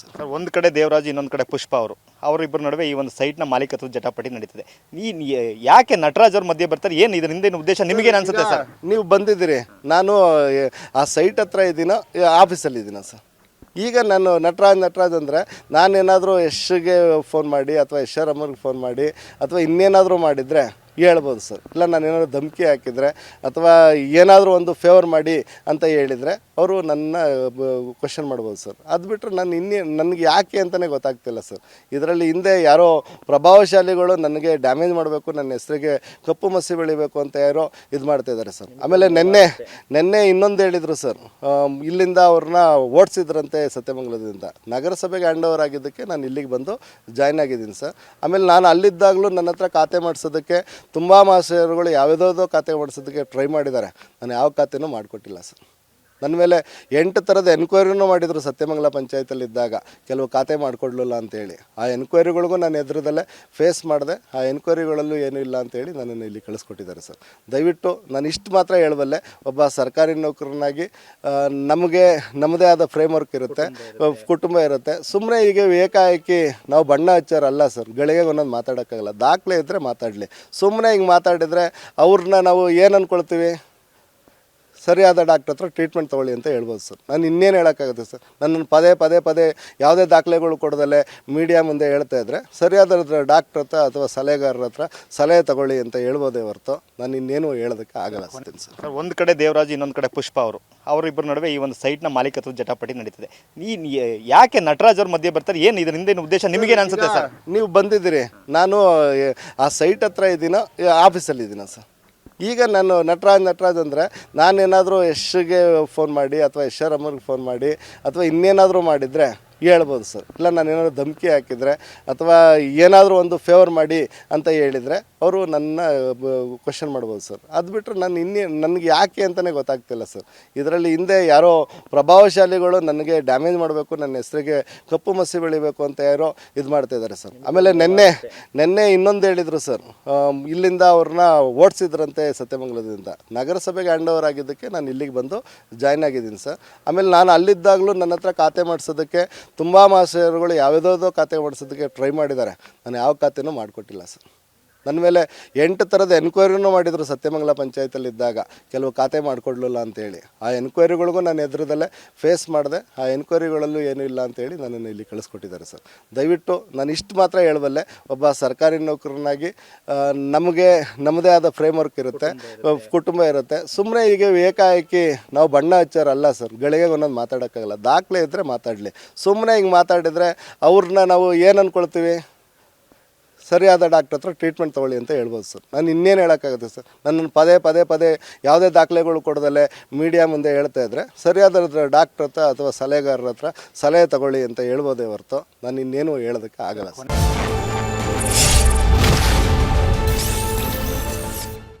Sir sir ಒಂದು ಕಡೆ ದೇವರಾಜ್ ಇನ್ನೊಂದು ಕಡೆ ಪುಷ್ಪ ಅವರು. ಅವರಿಬ್ಬರ ನಡುವೆ ಈ ಒಂದು ಸೈಟ್ನ ಮಾಲೀಕತ್ವದ ಜಟಾಪಟಿ ನಡೀತಿದೆ. ಈ ಯಾಕೆ ನಟರಾಜ್ ಅವ್ರ ಮಧ್ಯೆ ಬರ್ತಾರೆ? ಏನು ಇದರ ಏನು ಉದ್ದೇಶ ನಿಮಗೇನು ಅನ್ಸುತ್ತೆ ಸರ್? ನೀವು ಬಂದಿದ್ದೀರಿ. ನಾನು ಆ ಸೈಟ್ ಹತ್ರ ಇದ್ದೀನೋ? ಆಫೀಸಲ್ಲಿ ಇದ್ದೀನ ಸರ್? ಈಗ ನಾನು ನಟರಾಜ್ ನಟರಾಜ್ ಅಂದರೆ ನಾನೇನಾದರೂ ಯಶ್ಗೆ ಫೋನ್ ಮಾಡಿ ಅಥವಾ ಯಶರಮ್ಮನಿಗೆ ಫೋನ್ ಮಾಡಿ ಅಥವಾ ಇನ್ನೇನಾದರೂ ಮಾಡಿದರೆ ಹೇಳ್ಬೋದು ಸರ್. ಇಲ್ಲ, ನಾನು ಏನಾದರೂ ಧಮಕಿ ಹಾಕಿದರೆ ಅಥವಾ ಏನಾದರೂ ಒಂದು ಫೇವರ್ ಮಾಡಿ ಅಂತ ಹೇಳಿದರೆ ಅವರು ನನ್ನ ಕ್ವಶನ್ ಮಾಡ್ಬೋದು ಸರ್. ಅದು ಬಿಟ್ಟರೆ ನಾನು ಇನ್ನೇ, ನನಗೆ ಯಾಕೆ ಅಂತಲೇ ಗೊತ್ತಾಗ್ತಿಲ್ಲ ಸರ್. ಇದರಲ್ಲಿ ಹಿಂದೆ ಯಾರೋ ಪ್ರಭಾವಶಾಲಿಗಳು ನನಗೆ ಡ್ಯಾಮೇಜ್ ಮಾಡಬೇಕು, ನನ್ನ ಹೆಸರಿಗೆ ಕಪ್ಪು ಮಸಿ ಬೆಳಿಬೇಕು ಅಂತ ಯಾರೋ ಇದು ಮಾಡ್ತಾಯಿದ್ದಾರೆ ಸರ್. ಆಮೇಲೆ ನಿನ್ನೆ ನಿನ್ನೆ ಇನ್ನೊಂದು ಹೇಳಿದರು ಸರ್. ಇಲ್ಲಿಂದ ಅವ್ರನ್ನ ಓಡಿಸಿದ್ರಂತೆ ಸತ್ಯಮಂಗಲದಿಂದ. ನಗರಸಭೆಗೆ ಹ್ಯಾಂಡ್ ಓವರ್ ಆಗಿದ್ದಕ್ಕೆ ನಾನು ಇಲ್ಲಿಗೆ ಬಂದು ಜಾಯ್ನ್ ಆಗಿದ್ದೀನಿ ಸರ್. ಆಮೇಲೆ ನಾನು ಅಲ್ಲಿದ್ದಾಗಲೂ ನನ್ನ ಹತ್ರ ಖಾತೆ ಮಾಡಿಸೋದಕ್ಕೆ ತುಂಬ ಮಾಸ್ಟರ್ಗಳು ಯಾವ್ಯಾವುದೋ ಖಾತೆ ಮಾಡಿಸೋದಕ್ಕೆ ಟ್ರೈ ಮಾಡಿದ್ದಾರೆ. ನಾನು ಯಾವ ಖಾತೆನೂ ಮಾಡಿಕೊಟ್ಟಿಲ್ಲ ಸರ್. ನನ್ನ ಮೇಲೆ ಎಂಟು ಥರದ ಎನ್ಕ್ವೈರಿನೂ ಮಾಡಿದರು ಸತ್ಯಮಂಗಲ ಪಂಚಾಯತಲ್ಲಿ ಇದ್ದಾಗ ಕೆಲವು ಖಾತೆ ಮಾಡಿಕೊಡ್ಲಿಲ್ಲ ಅಂತೇಳಿ. ಆ ಎನ್ಕ್ವೈರಿಗಳಿಗೂ ನಾನು ಎದುರದಲ್ಲೇ ಫೇಸ್ ಮಾಡಿದೆ. ಆ ಎನ್ಕ್ವೈರಿಗಳಲ್ಲೂ ಏನೂ ಇಲ್ಲ ಅಂತೇಳಿ ನನ್ನನ್ನು ಇಲ್ಲಿ ಕಳಿಸ್ಕೊಟ್ಟಿದ್ದಾರೆ ಸರ್. ದಯವಿಟ್ಟು ನಾನು ಇಷ್ಟು ಮಾತ್ರ ಹೇಳಬಲ್ಲೆ ಒಬ್ಬ ಸರ್ಕಾರಿ ನೌಕರನಾಗಿ ನಮಗೆ ನಮ್ಮದೇ ಆದ ಫ್ರೇಮ್ ವರ್ಕ್ ಇರುತ್ತೆ. ಕುಟುಂಬ ಇರುತ್ತೆ. ಸುಮ್ಮನೆ ಈಗ ಏಕಾಏಕಿ ನಾವು ಬಣ್ಣ ಹಚ್ಚೋರಲ್ಲ ಸರ್ ಗಳಿಗೆ ಒಂದೊಂದು ಮಾತಾಡೋಕ್ಕಾಗಲ್ಲ. ದಾಖಲೆ ಇದ್ದರೆ ಮಾತಾಡಲಿ. ಸುಮ್ಮನೆ ಹಿಂಗೆ ಮಾತಾಡಿದರೆ ಅವ್ರನ್ನ ನಾವು ಏನು ಅಂದ್ಕೊಳ್ತೀವಿ ಸರಿಯಾದ ಡಾಕ್ಟರ್ ಹತ್ರ ಟ್ರೀಟ್ಮೆಂಟ್ ತೊಗೊಳ್ಳಿ ಅಂತ ಹೇಳ್ಬೋದು ಸರ್. ನಾನು ಇನ್ನೇನು ಹೇಳೋಕ್ಕಾಗುತ್ತೆ ಸರ್. ನನ್ನನ್ನು ಪದೇ ಪದೇ ಪದೇ ಯಾವುದೇ ದಾಖಲೆಗಳು ಕೊಡದಲ್ಲೇ ಮೀಡಿಯಾ ಮುಂದೆ ಹೇಳ್ತಾ ಇದ್ದರೆ ಸರಿಯಾದ ಡಾಕ್ಟರ್ ಹತ್ರ ಅಥವಾ ಸಲಹೆಗಾರರ ಹತ್ರ ಸಲಹೆ ತಗೊಳ್ಳಿ ಅಂತ ಹೇಳ್ಬೋದೇ ಹೊರತು ನಾನು ಇನ್ನೇನು ಹೇಳೋದಕ್ಕೆ ಆಗಲ್ಲ ಸರ್ ಸರ್ ಒಂದು ಕಡೆ ದೇವರಾಜ್ ಇನ್ನೊಂದು ಕಡೆ ಪುಷ್ಪ ಅವರು. ಅವರಿಬ್ಬರ ನಡುವೆ ಈ ಒಂದು ಸೈಟ್ನ ಮಾಲೀಕತ್ವದ ಜಟಾಪಟಿ ನಡೀತಿದೆ. ಈ ಈ- ಯಾಕೆ ನಟರಾಜ್ ಅವ್ರ ಮಧ್ಯೆ ಬರ್ತಾರೆ? ಏನು ಇದರ ಹಿಂದಿನ ಉದ್ದೇಶ ನಿಮಗೇನು ಅನ್ಸುತ್ತೆ ಸರ್? ನೀವು ಬಂದಿದ್ದೀರಿ. ನಾನು ಆ ಸೈಟ್ ಹತ್ರ ಇದ್ದೀನೋ ಆಫೀಸಲ್ಲಿ ಇದ್ದೀನ ಸರ್. ಈಗ ನಾನು ನಟರಾಜ್ ನಟರಾಜ್ ಅಂದರೆ ನಾನೇನಾದರೂ ಯಶ್ಗೆ ಫೋನ್ ಮಾಡಿ ಅಥವಾ ಯಶರಮ್ಮನಿಗೆ ಫೋನ್ ಮಾಡಿ ಅಥವಾ ಇನ್ನೇನಾದರೂ ಮಾಡಿದರೆ ಹೇಳ್ಬೋದು ಸರ್. ಇಲ್ಲ, ನಾನು ಏನಾದರೂ ಧಮಕಿ ಹಾಕಿದರೆ ಅಥವಾ ಏನಾದರೂ ಒಂದು ಫೇವರ್ ಮಾಡಿ ಅಂತ ಹೇಳಿದರೆ ಅವರು ನನ್ನ ಕ್ವಶನ್ ಮಾಡ್ಬೋದು ಸರ್. ಅದು ಬಿಟ್ಟರೆ ನಾನು ಇನ್ನೇ, ನನಗೆ ಯಾಕೆ ಅಂತಲೇ ಗೊತ್ತಾಗ್ತಿಲ್ಲ ಸರ್. ಇದರಲ್ಲಿ ಹಿಂದೆ ಯಾರೋ ಪ್ರಭಾವಶಾಲಿಗಳು ನನಗೆ ಡ್ಯಾಮೇಜ್ ಮಾಡಬೇಕು, ನನ್ನ ಹೆಸರಿಗೆ ಕಪ್ಪು ಮಸಿ ಬೆಳಿಬೇಕು ಅಂತ ಯಾರೋ ಇದು ಮಾಡ್ತಾ ಇದ್ದಾರೆ ಸರ್. ಆಮೇಲೆ ನಿನ್ನೆ ನಿನ್ನೆ ಇನ್ನೊಂದು ಹೇಳಿದರು ಸರ್. ಇಲ್ಲಿಂದ ಅವ್ರನ್ನ ಓಡಿಸಿದ್ರಂತೆ ಸತ್ಯಮಂಗಲದಿಂದ. ನಗರಸಭೆಗೆ ಹ್ಯಾಂಡ್ ಓವರ್ ಆಗಿದ್ದಕ್ಕೆ ನಾನು ಇಲ್ಲಿಗೆ ಬಂದು ಜಾಯ್ನ್ ಆಗಿದ್ದೀನಿ ಸರ್. ಆಮೇಲೆ ನಾನು ಅಲ್ಲಿದ್ದಾಗಲೂ ನನ್ನ ಹತ್ರ ಖಾತೆ ಮಾಡಿಸೋದಕ್ಕೆ ತುಂಬ ಮಾಸ್ಟರ್ಗಳು ಯಾವ್ಯಾವುದೋ ಖಾತೆ ಓಡಿಸೋದಕ್ಕೆ ಟ್ರೈ ಮಾಡಿದ್ದಾರೆ. ನಾನು ಯಾವ ಖಾತೆನೂ ಮಾಡಿಕೊಟ್ಟಿಲ್ಲ ಸರ್. ನನ್ನ ಮೇಲೆ ಎಂಟು ಥರದ ಎನ್ಕ್ವೈರಿನೂ ಮಾಡಿದರು ಸತ್ಯಮಂಗಲ ಪಂಚಾಯತಲ್ಲಿ ಇದ್ದಾಗ ಕೆಲವು ಖಾತೆ ಮಾಡಿಕೊಡ್ಲಿಲ್ಲ ಅಂತೇಳಿ. ಆ ಎನ್ಕ್ವೈರಿಗಳಿಗೂ ನಾನು ಎದುರದಲ್ಲೇ ಫೇಸ್ ಮಾಡಿದೆ. ಆ ಎನ್ಕ್ವೈರಿಗಳಲ್ಲೂ ಏನೂ ಇಲ್ಲ ಅಂತೇಳಿ ನನ್ನನ್ನು ಇಲ್ಲಿ ಕಳಿಸ್ಕೊಟ್ಟಿದ್ದಾರೆ ಸರ್. ದಯವಿಟ್ಟು ನಾನು ಇಷ್ಟು ಮಾತ್ರ ಹೇಳಬಲ್ಲೆ ಒಬ್ಬ ಸರ್ಕಾರಿ ನೌಕರನಾಗಿ ನಮಗೆ ನಮ್ಮದೇ ಆದ ಫ್ರೇಮ್ ವರ್ಕ್ ಇರುತ್ತೆ ಕುಟುಂಬ ಇರುತ್ತೆ. ಸುಮ್ಮನೆ ಈಗ ಏಕಾಏಕಿ ನಾವು ಬಣ್ಣ ಹಚ್ಚೋರಲ್ಲ ಸರ್ ಗಳಿಗೆ ಒಂದೊಂದು ಮಾತಾಡೋಕ್ಕಾಗಲ್ಲ. ದಾಖಲೆ ಇದ್ದರೆ ಮಾತಾಡಲಿ. ಸುಮ್ಮನೆ ಹಿಂಗೆ ಮಾತಾಡಿದರೆ ಅವ್ರನ್ನ ನಾವು ಏನು ಅಂದ್ಕೊಳ್ತೀವಿ ಸರಿಯಾದ ಡಾಕ್ಟರ್ ಹತ್ರ ಟ್ರೀಟ್ಮೆಂಟ್ ತೊಗೊಳ್ಳಿ ಅಂತ ಹೇಳ್ಬೋದು ಸರ್. ನಾನು ಇನ್ನೇನು ಹೇಳೋಕ್ಕಾಗುತ್ತೆ ಸರ್. ನನ್ನನ್ನು ಪದೇ ಪದೇ ಪದೇ ಯಾವುದೇ ದಾಖಲೆಗಳು ಕೊಡದಲ್ಲೇ ಮೀಡಿಯಾ ಮುಂದೆ ಹೇಳ್ತಾ ಇದ್ದರೆ ಸರಿಯಾದ ಡಾಕ್ಟರ್ ಹತ್ರ ಅಥವಾ ಸಲಹೆಗಾರರ ಹತ್ರ ಸಲಹೆ ತಗೊಳ್ಳಿ ಅಂತ ಹೇಳ್ಬೋದೇ ಹೊರತು ನಾನು ಇನ್ನೇನು ಹೇಳೋದಕ್ಕೆ ಆಗಲ್ಲ ಸರ್.